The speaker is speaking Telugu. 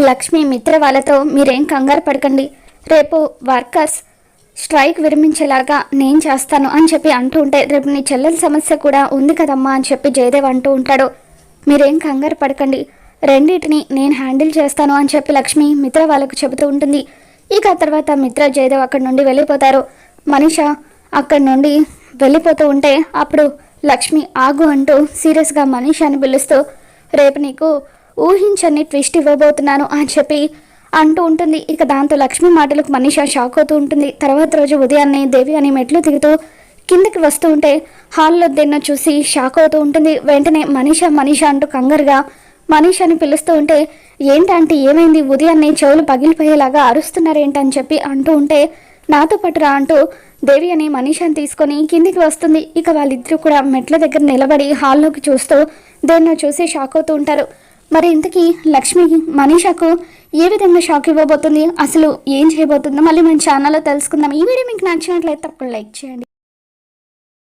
లక్ష్మి మిత్ర వాళ్ళతో మీరేం కంగారు పడకండి. రేపు వర్కర్స్ స్ట్రైక్ విరమించేలాగా నేను చేస్తాను అని చెప్పి అంటూ ఉంటే రేపు నీ చెల్లెల సమస్య కూడా ఉంది కదమ్మా అని చెప్పి జయదేవ్ అంటూ ఉంటాడు. మీరేం కంగారు పడకండి. రెండింటిని నేను హ్యాండిల్ చేస్తాను అని చెప్పి లక్ష్మి మిత్ర వాళ్ళకు చెబుతూ ఉంటుంది. ఇక తర్వాత మిత్ర జయదేవ్ అక్కడి నుండి వెళ్ళిపోతారు. మనిష అక్కడి నుండి వెళ్ళిపోతూ ఉంటే అప్పుడు లక్ష్మి ఆగు అంటూ సీరియస్గా మనీషాని పిలుస్తూ రేపు నీకు ఊహించని ట్విస్ట్ ఇవ్వబోతున్నాను అని చెప్పి అంటూ ఉంటుంది. ఇక దాంతో లక్ష్మి మాటలకు మనిష షాక్ అవుతూ ఉంటుంది. తర్వాత రోజు ఉదయాన్నే దేవి అని మెట్లు దిగుతూ కిందకి వస్తూ ఉంటే హాల్లో దేన్నో చూసి షాక్ అవుతూ ఉంటుంది. వెంటనే మనిష మనిష అంటూ కంగారుగా అని పిలుస్తూ ఉంటే ఏంటంటే ఏమైంది? ఉదయాన్నే చెవులు పగిలిపోయేలాగా అరుస్తున్నారేంటని చెప్పి అంటూ ఉంటే నాతో పాటు రా అంటూ దేవి అని మనీషాని తీసుకొని కిందికి వస్తుంది. ఇక వాళ్ళిద్దరూ కూడా మెట్ల దగ్గర నిలబడి హాల్లోకి చూస్తూ దేన్నో చూసి షాక్ అవుతూ ఉంటారు. మరి ఇంతకీ లక్ష్మి మనీషాకు ఏ విధంగా షాక్ ఇవ్వబోతుంది? అసలు ఏం చేయబోతుందో మళ్ళీ మన ఛానల్లో తెలుసుకుందాం. ఈ వీడియో మీకు నచ్చినట్లయితే తప్పకుండా లైక్ చేయండి.